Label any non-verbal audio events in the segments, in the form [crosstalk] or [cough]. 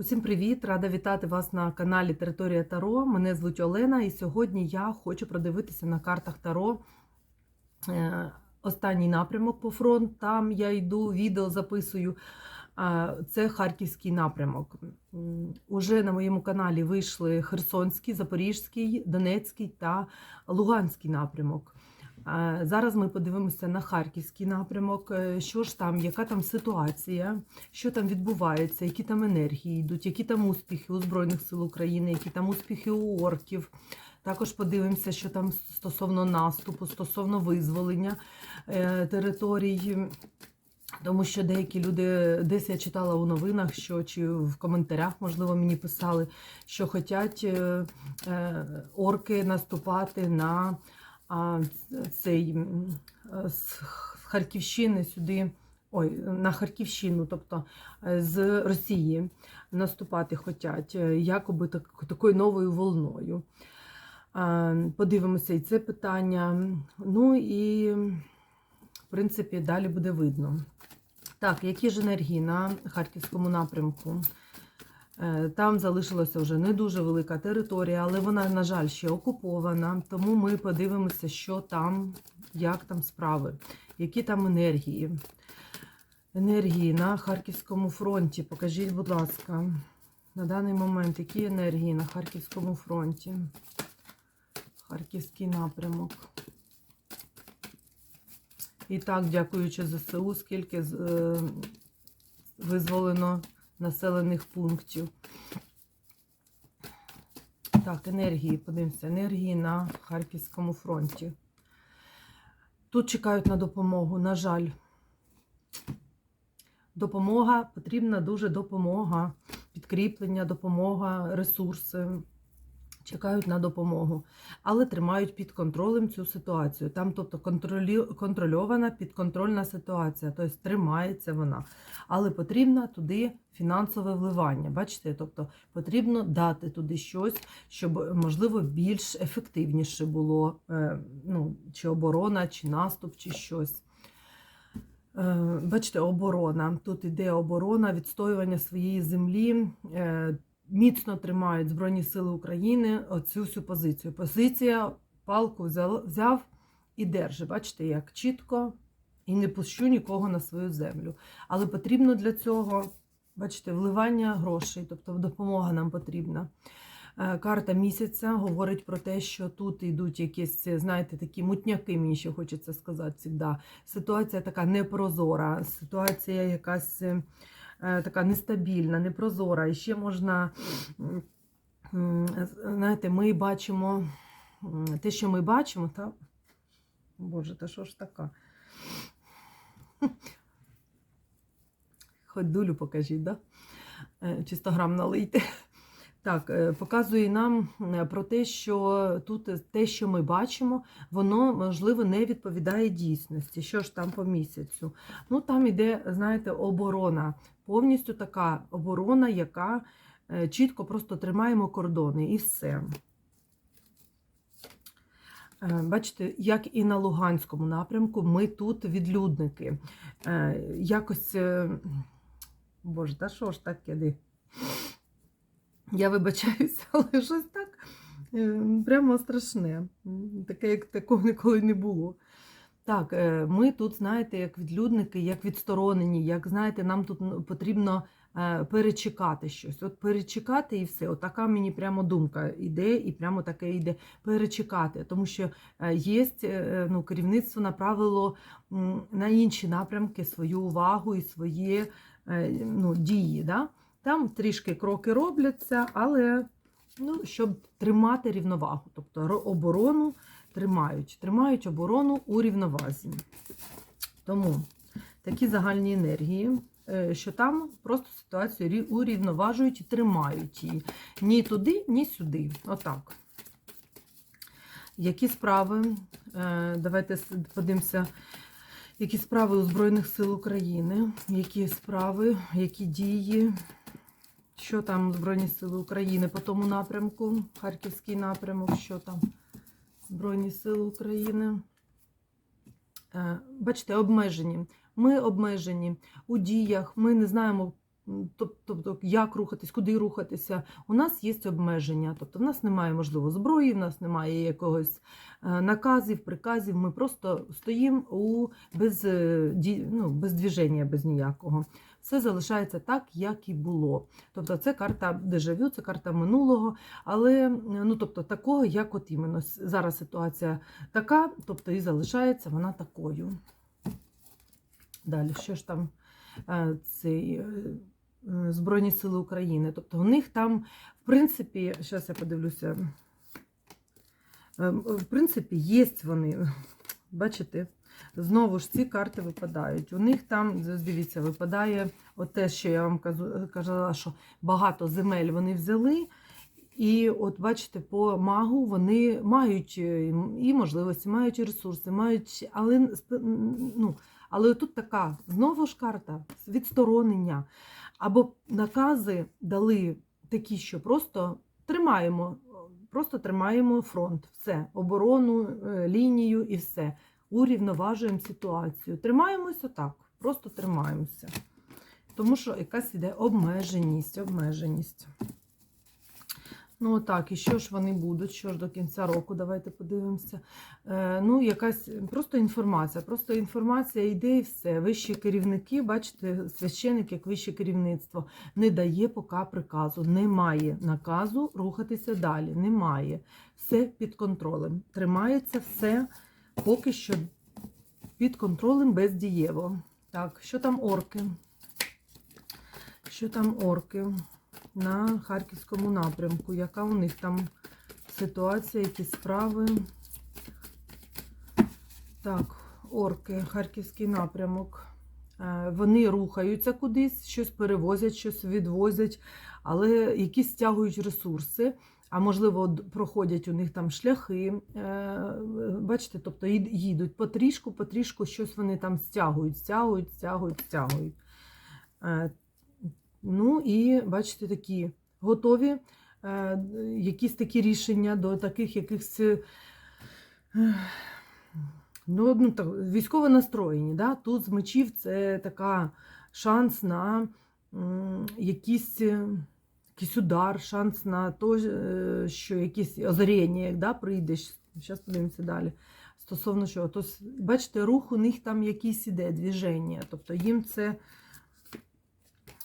Усім привіт! Рада вітати вас на каналі Територія Таро. Мене звуть Олена, і сьогодні я хочу продивитися на картах Таро е, останній напрямок по фронт. Там я йду, відео записую. Це Харківський напрямок. Уже на моєму каналі вийшли Херсонський, Запорізький, Донецький та Луганський напрямок. Зараз ми подивимося на Харківський напрямок. Е, Що ж там, яка там ситуація, що там відбувається, які там енергії йдуть, які там успіхи у Збройних сил України, які там успіхи у орків. Також подивимося, що там стосовно наступу, стосовно визволення е, територій. Тому що деякі люди, десь я читала у новинах, що чи в коментарях, можливо, мені писали, що хочуть е, орки наступати на цей з Харківщини сюди, ой, на Харківщину, тобто е, з Росії наступати хочуть, е, якоби так, такою новою волною. Подивимося і це питання. Ну і, в принципі, далі буде видно. Так, які ж енергії на Харківському напрямку? Е, Там залишилася вже не дуже велика територія, але вона, на жаль, ще окупована. Тому ми подивимося, що там, як там справи, які там енергії. Енергії на Харківському фронті. Покажіть, будь ласка, на даний момент, які енергії на Харківському фронті? Харківський напрямок. І так, дякуючи ЗСУ, скільки е, визволено населених пунктів. Так, енергії, подивимося, енергії на Харківському фронті. Тут чекають на допомогу, на жаль. Допомога, потрібна дуже допомога, підкріплення, допомога, ресурси. Чекають на допомогу, але тримають під контролем цю ситуацію. Там, тобто, контрольована підконтрольна ситуація, тобто тримається вона. Але потрібно туди фінансове вливання. Бачите, тобто потрібно дати туди щось, щоб можливо більш ефективніше було е, ну, чи оборона, чи наступ, чи щось. Е, Бачите, оборона. Тут іде оборона, відстоювання своєї землі. Міцно тримають Збройні Сили України оцю всю позицію. Позиція палку взяв, і держить. Бачите, як чітко і не пущу нікого на свою землю. Але потрібно для цього, бачите, вливання грошей, тобто допомога нам потрібна. Е, Карта місяця говорить про те, що тут йдуть якісь, знаєте, такі мутняки, мені ще хочеться сказати завжди. Ситуація така непрозора, ситуація якась така нестабільна, непрозора. І ще можна, знаєте, ми бачимо те, що ми бачимо, та Боже, та що ж така? Хоч дулю покажіть, да? Е, Чисто грам налийте. Так, е, показує нам е, про те, що тут те, що ми бачимо, воно, можливо, не відповідає дійсності. Що ж там по місяцю? Ну, там іде, знаєте, оборона. Повністю така оборона, яка е, чітко просто тримаємо кордони і все. Е, Бачите, як і на Луганському напрямку, ми тут відлюдники. Е, Якось, боже, та що ж таке? де? Я вибачаюся, [laughs] але щось так прямо страшне. Таке, як такого ніколи не було. Так, е, ми тут, знаєте, як відлюдники, як відсторонені, як знаєте, нам тут потрібно е, перечекати щось. От перечекати і все. От така мені прямо думка йде, і прямо таке йде перечекати. Тому що е, є ну, керівництво направило на інші напрямки свою увагу і свої ну, дії. Да? Там трішки кроки робляться, але ну, щоб тримати рівновагу, тобто оборону тримають, тримають оборону у рівновазі. Тому такі загальні енергії, е, що там просто ситуацію урівноважують і тримають її. Ні туди, ні сюди. Отак. Які справи? Е, Давайте подивимося. Які справи у Збройних сил України? Які справи, які дії? Що там Збройні Сили України по тому напрямку? Харківський напрямок, що там? Збройні Сили України. Е, Бачите, обмежені. Ми обмежені у діях, ми не знаємо тобто як рухатись, куди рухатися. У нас є обмеження. Тобто в нас немає, можливо, зброї, в нас немає якогось е, наказів, приказів. Ми просто стоїмо у без, е, ну, без движення, без ніякого. Все залишається так, як і було. Тобто це карта дежавю, це карта минулого, але ну, тобто, такого, як от іменно зараз ситуація така, тобто і залишається вона такою. Далі, що ж там е, цей, Збройні Сили України? Тобто у них там, в принципі, зараз я подивлюся, е, в принципі, є вони, бачите, знову ж ці карти випадають. У них там, дивіться, випадає те, що я вам казала, що багато земель вони взяли. І от бачите, по магу вони мають е, і можливості, мають і ресурси, мають, але ну, але тут така знову ж карта відсторонення. Або накази дали такі, що просто тримаємо, просто тримаємо фронт, все, оборону, е, лінію і все. Урівноважуємо ситуацію. Тримаємося так, просто тримаємося. Тому що якась іде обмеженість, обмеженість. Ну так, і що ж вони будуть? Що ж до кінця року? Давайте подивимося. Е, ну, якась просто інформація. Просто інформація йде і все. Вищі керівники, бачите, священик, як вище керівництво, не дає поки приказу. Немає наказу рухатися далі. Немає. Все під контролем. Тримається все поки що під контролем бездієво. Так, що там орки? Що там орки? На Харківському напрямку. Яка у них там ситуація, які справи? Так, орки, Харківський напрямок. Е, Вони рухаються кудись, щось перевозять, щось відвозять, але якісь стягують ресурси. А можливо, проходять у них там шляхи. Е, Бачите, тобто їдуть потрішку, потрішку щось вони там стягують, стягують, стягують, стягують. Ну і бачите, такі готові е, якісь такі рішення до таких якихось е, ну, ну, так, військово настроєні. Да? Тут з мечів це така шанс на м, якийсь, е, якийсь удар, шанс на те, що якісь озаріння як, да, прийде. Зараз подивимося далі. Стосовно чого. Тобто, бачите, рух у них там якийсь іде, движення. Тобто їм це.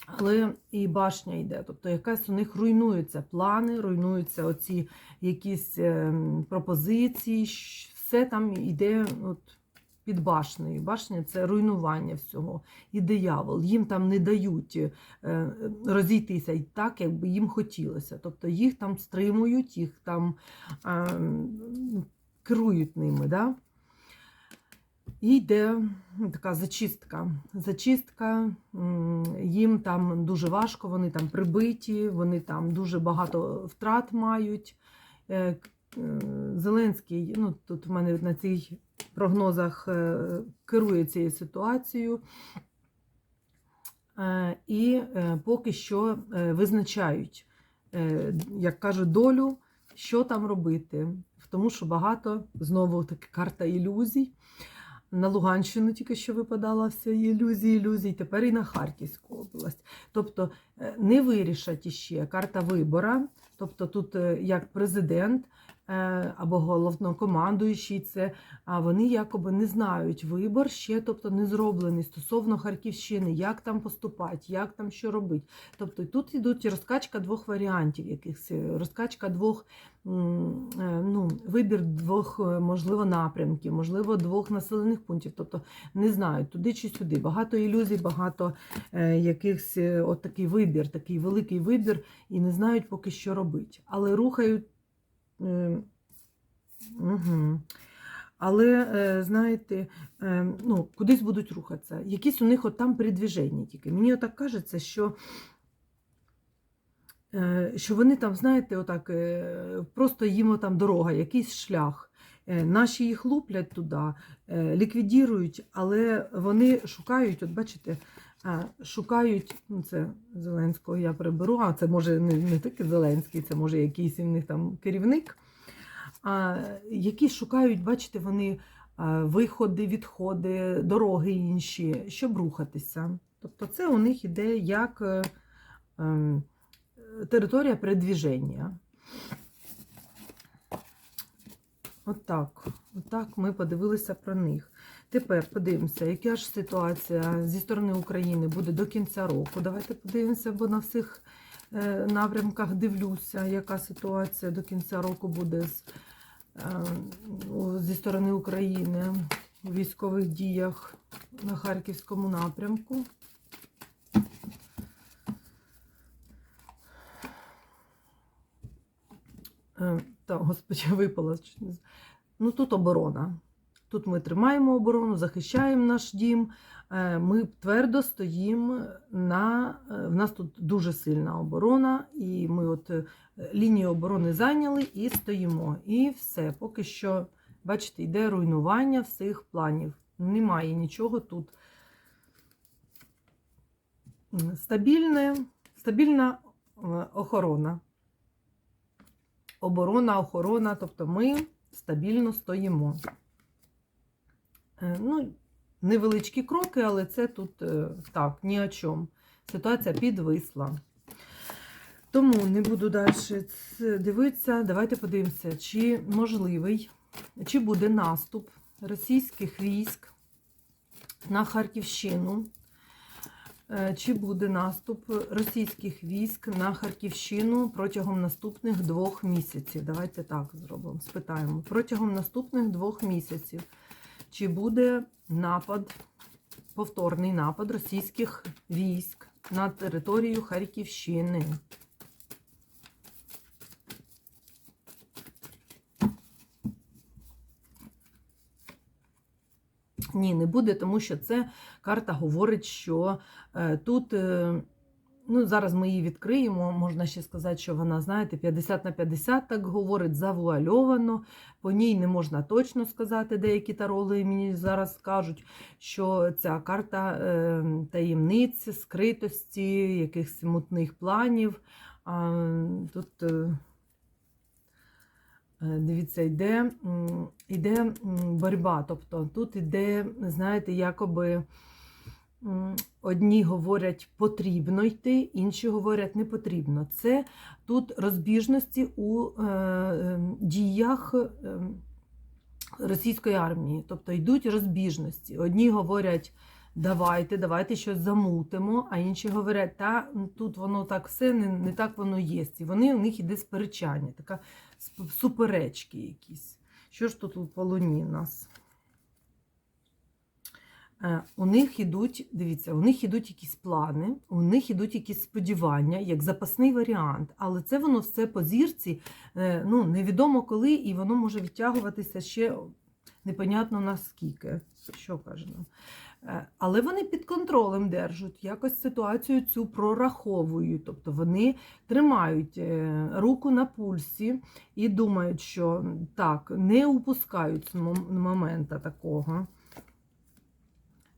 Але і башня йде, тобто якась у них руйнуються плани, руйнуються оці якісь ем, пропозиції, все там йде от, під башнею. Башня це руйнування всього. І диявол. Їм там не дають е, розійтися і так, як би їм хотілося. Тобто їх там стримують, їх там керують ними. Да? І йде така зачистка. Зачистка, їм там дуже важко, вони там прибиті, вони там дуже багато втрат мають. Е, е, Зеленський, ну тут в мене на цих прогнозах е, керує цією ситуацією. І поки що визначають, як кажуть, долю, що там робити. Тому що багато знову таки карта ілюзій. На Луганщину тільки що випадала вся ілюзії, ілюзій, тепер і на Харківську область. Тобто е, не вирішать іще карта вибора. Тобто тут е, як президент або головнокомандуючий, це а вони якоби не знають вибор ще, тобто не зроблений стосовно Харківщини, як там поступати, як там що робити. Тобто тут йдуть розкачка двох варіантів, якихось е, розкачка двох, е, ну, вибір двох, е, можливо, напрямків, можливо, двох населених пунктів. Тобто не знають туди чи сюди. Багато ілюзій, багато е, якихось е, от такий вибір, такий великий вибір, і не знають поки що робити. Але рухають. Угу. Але, е, знаєте, е, ну, кудись будуть рухатися. Якісь у них от там передвіження тільки. Мені отак кажеться, що, е, що вони там, знаєте, отак, е, просто їм там дорога, якийсь шлях. Наші їх луплять туди, ліквідірують, але вони шукають, от бачите, шукають, ну це Зеленського я приберу, а це може не, не тільки Зеленський, це може якийсь у них там керівник а, які шукають, бачите, вони виходи, відходи, дороги інші, щоб рухатися. Тобто це у них іде як е, ем, територія передвіження. Отак. Отак ми подивилися про них. Тепер подивимося, яка ж ситуація зі сторони України буде до кінця року. Давайте подивимося, бо на всіх е, напрямках дивлюся, яка ситуація до кінця року буде з, е, зі сторони України у військових діях на Харківському напрямку. Е, Та, господи, [laughs] випала. Ну, тут оборона. Тут ми тримаємо оборону, захищаємо наш дім. Е, Ми твердо стоїмо на. е, В нас тут дуже сильна оборона, і ми от е, лінію оборони зайняли і стоїмо. І все. Поки що, бачите, йде руйнування всіх планів. Немає нічого тут. Стабільне, стабільна охорона. Оборона, охорона, тобто ми стабільно стоїмо. Е, Ну, невеличкі кроки, але це тут е, так, ні о чому. Ситуація підвисла. Тому не буду далі дивитися. Давайте подивимося, чи можливий, чи буде наступ російських військ на Харківщину. Е, Чи буде наступ російських військ на Харківщину протягом наступних двох місяців? Давайте так зробимо. Спитаємо. Протягом наступних двох місяців. Чи буде напад, повторний напад російських військ на територію Харківщини? Ні, не буде, тому що це карта говорить, що е, тут, е, ну зараз ми її відкриємо, можна ще сказати, що вона, знаєте, 50 на 50 так говорить, завуальовано. По ній не можна точно сказати, деякі тароли мені зараз кажуть, що ця карта е, таємниць, скритості, якихось мутних планів. А, тут. Е, Е, Дивіться, йде, йде боротьба. Тобто тут йде, знаєте, якоби одні говорять потрібно йти, інші говорять не потрібно. Це тут розбіжності у е, е, діях е, російської армії. Тобто йдуть розбіжності. Одні говорять. Давайте, давайте щось замутимо, а інші говорять, та тут воно так все не, не так воно є. І вони у них іде сперечання, така суперечки якісь. Що ж тут по луні у нас? Е, У них ідуть, дивіться, у них ідуть якісь плани, у них ідуть якісь сподівання, як запасний варіант, але це воно все по зірці, е, ну, невідомо коли, і воно може відтягуватися ще непонятно наскільки. Що каже нам? Е, Але вони під контролем держать, якось ситуацію цю прораховують. Тобто вони тримають руку на пульсі і думають, що так, не упускають момента такого.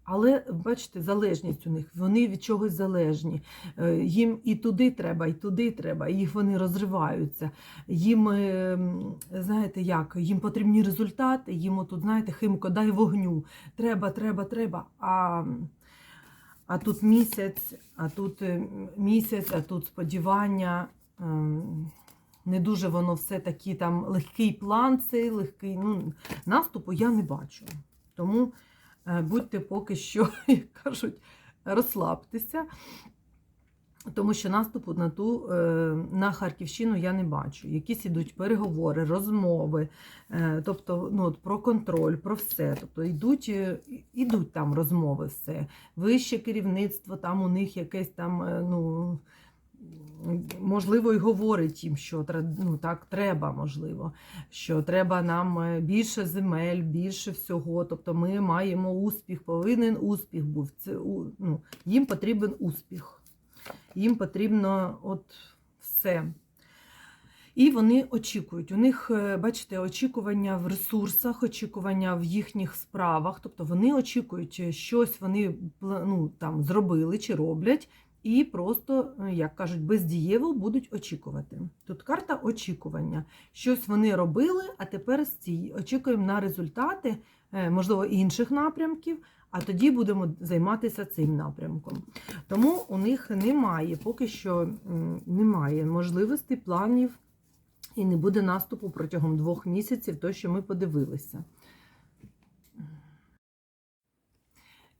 Але бачите, залежність у них, вони від чогось залежні. Е, Їм і туди треба, і туди треба, і їх вони розриваються. Їм, е, знаєте, як, їм потрібні результати, їм отут, знаєте, химко, дай вогню. Треба, треба, треба. А, а тут місяць, а тут е, місяць, а тут сподівання. Ем, Не дуже воно все таки там легкий план, цей легкий. Ну, наступу я не бачу. Тому будьте поки що, [laughs] як кажуть, розслабтеся. Тому що наступу на ту е, на Харківщину я не бачу. Якісь ідуть переговори, розмови, е, тобто ну, от про контроль, про все. Тобто йдуть, е, ідуть там розмови, все. Вище керівництво, там у них якесь там, е, ну. Можливо, і говорить їм, що ну, так треба, можливо, що треба нам е, більше земель, більше всього. Тобто ми маємо успіх, повинен успіх був. Це, ну, їм потрібен успіх. Їм потрібно от все. І вони очікують. У них, е, бачите, очікування в ресурсах, очікування в їхніх справах. Тобто вони очікують, е, щось вони ну, там, зробили чи роблять, і просто, е, як кажуть, бездієво будуть очікувати. Тут карта очікування. Щось вони робили, а тепер. Очікуємо на результати, е, можливо, інших напрямків. А тоді будемо займатися цим напрямком. Тому у них немає, поки що немає можливостей, планів і не буде наступу протягом двох місяців, то, що ми подивилися.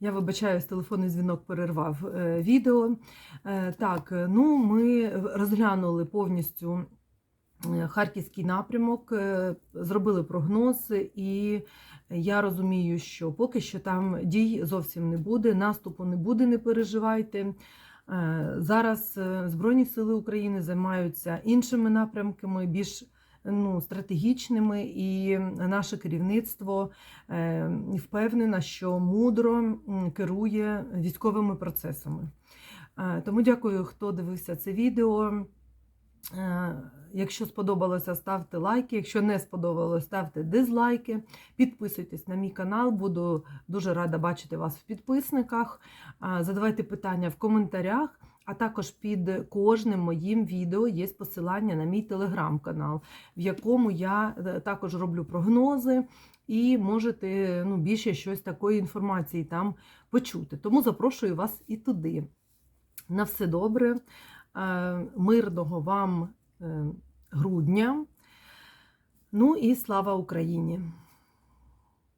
Я вибачаюсь, телефонний дзвінок перервав е, відео. Е, так, е, ну ми розглянули повністю харківський напрямок, зробили прогноз, і я розумію, що поки що там дій зовсім не буде, наступу не буде, не переживайте. Зараз Збройні Сили України займаються іншими напрямками, більш ну, стратегічними, і наше керівництво е, впевнено, що мудро керує військовими процесами. Е, Тому дякую, хто дивився це відео. Е, Якщо сподобалося, ставте лайки. Якщо не сподобалося, ставте дизлайки. Підписуйтесь на мій канал, буду дуже рада бачити вас в підписниках. Задавайте питання в коментарях, а також під кожним моїм відео є посилання на мій телеграм-канал, в якому я е, також роблю прогнози і можете ну, більше щось такої інформації там почути. Тому запрошую вас і туди. На все добре, е, мирного вам е, грудня. Ну і слава Україні!